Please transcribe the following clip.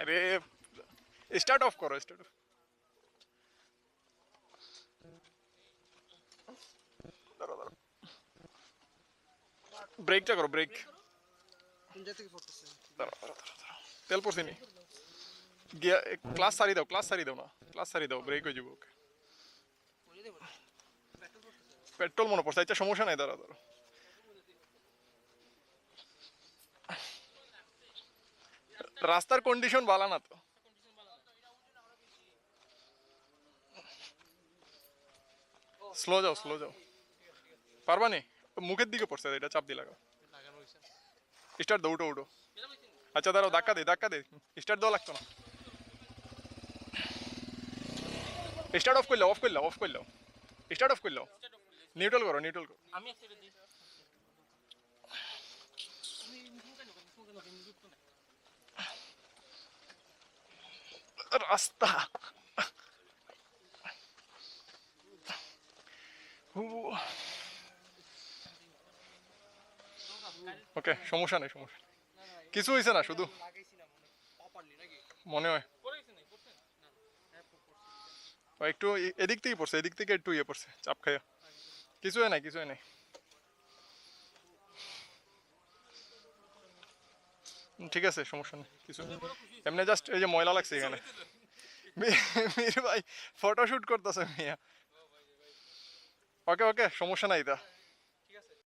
আরে start off করো start off ব্রেকটা করো ব্রেক। তেল পড়ছি নি? গিয়া ক্লাস সারি দাও ক্লাস সারি দাও না। ক্লাস সারি দাও ব্রেক হয়ে যাব ওকে পেট্রোল মনে পড়ছে আচ্ছা সমস্যা নাই দাঁড়া দাঁড়া রাস্তার কন্ডিশন ভালো না তো। স্লো যাও স্লো যাও। পারবা নি? মুখের দিকে পড়ছে, এটা চাপ দিয়ে লাগাও। স্টার্ট দাও, উঠো আচ্ছা দাঁড়াও, ধাক্কা দে ধাক্কা দে। স্টার্ট দেওয়া লাগতো না। স্টার্ট অফ করলে অফ করলে অফ করলে। স্টার্ট অফ করলে। নিউট্রাল করো নিউট্রাল করো। আমি রাস্তা। ওকে সমস্যা নেই, সমস্যা কিছু হয়েছে না, শুধু? মানে হয়। একটু এদিক থেকে পড়ছে, এদিক থেকে একটু ইয়ে পড়ছে, চাপ খাইয়া। কিছু হয় নাই কিছু হয় নাই। ঠিক আছে, সমস্যা নেই, কিছু। এমনি জাস্ট এই যে ময়লা লাগছে এখানে। মির ভাই ফটোশুট করতেছে মিয়া। ওকে ওকে সমস্যা নাই তা।